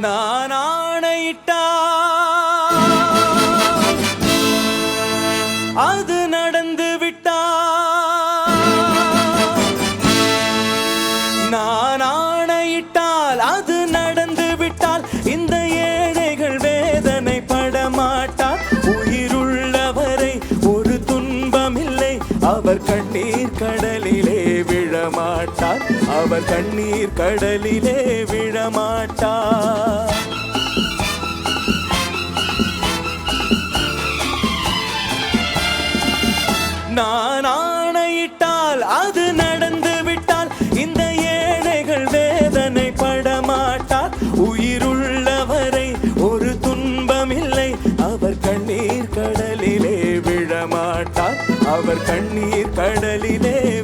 நான் ஆணையிட்டா. அது நடந்து விட்டா. நான் ஆணையிட்டால் அது நடந்து விட்டால் இந்த ஏழைகள் வேதனை படமாட்டார் உயிருள்ளவரை ஒரு துன்பமில்லை. அவர் கண்ணீர் கடல் மாட்டார் அவர் கண்ணீர் கடலிலே விழமாட்டார். நான் ஆணையிட்டால் அது நடந்து விட்டால் இந்த ஏழைகள் வேதனை படமாட்டார் உயிருள்ளவரை ஒரு துன்பமில்லை. அவர் கண்ணீர் கடலிலே விழமாட்டார். அவர் கண்ணீர் கடலிலே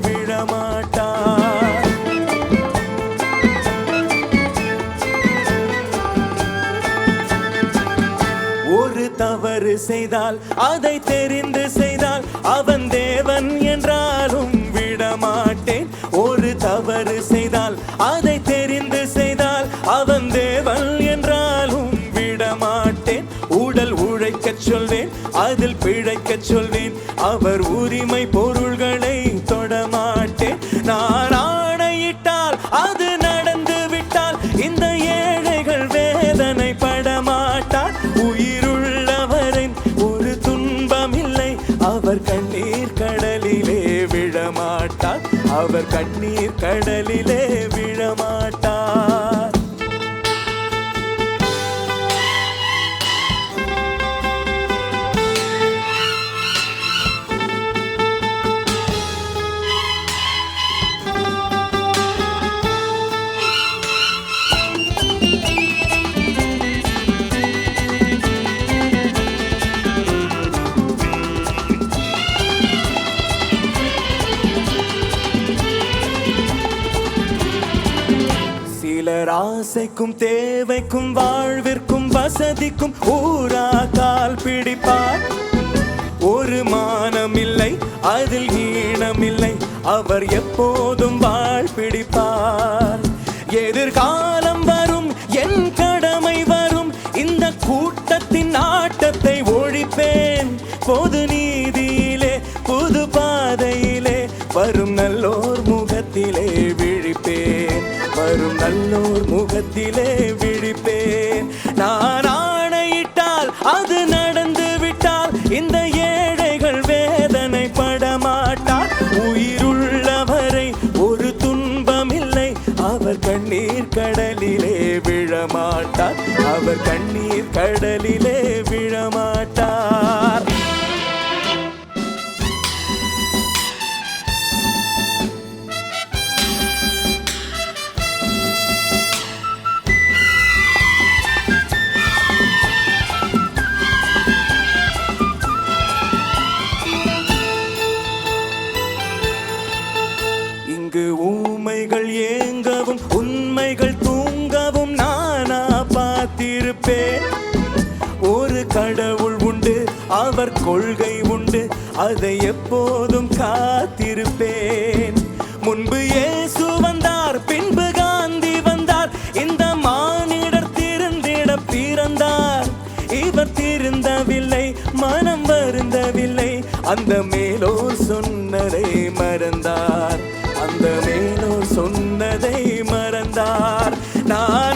தவறு செய்தால் அதை தெரிந்து செய்தால் அவன் தேவன் என்றாலும் விடமாட்டேன். ஒரு தவறு செய்தால் அதை தெரிந்து செய்தால் அவன் தேவன் என்றாலும் விடமாட்டேன். உடல் உழைக்கச் சொல்வேன் அதில் பிழைக்கச் சொல்வேன். அவர் கண்ணீர் கடலிலே விழ சிலர் ஆசைக்கும் தேவைக்கும் வாழ்விற்கும் வசதிக்கும் ஊரா கால் பிடிப்பார். ஒரு மானமில்லை அதில் ஈனமில்லை அவர் எப்போதும் வாழ் பிடிப்பார். எதிர்காலம் வரும் என் கடமை வரும் இந்த கூட்டத்தின் ஆட்டத்தை ஒழிப்பேன். பொது நீ கண்ணூர் முகத்திலே விழிப்பேன். நான் ஆணையிட்டால் அது நடந்து விட்டால் இந்த ஏழைகள் வேதனை படமாட்டார். உயிருள்ளவரை ஒரு துன்பமில்லை அவர் கண்ணீர் கடலிலே விழமாட்டார். அவர் கண்ணீர் கடலிலே விழமாட்டார். நினைப்பேன் ஒரு கடவுள் உண்டு அவர் கொள்கை உண்டு அதை எப்போதும் காத்திருப்பேன். முன்பு இயேசு வந்தார் பின்பு காந்தி வந்தார் இந்த மானிடர் திருந்திட பிறந்தார். இவர் திருந்தவில்லை மனம் வருந்தவில்லை அந்த மேலோர் சொன்னதை மறந்தார். அந்த மேலோர் சொன்னதை மறந்தார். நான்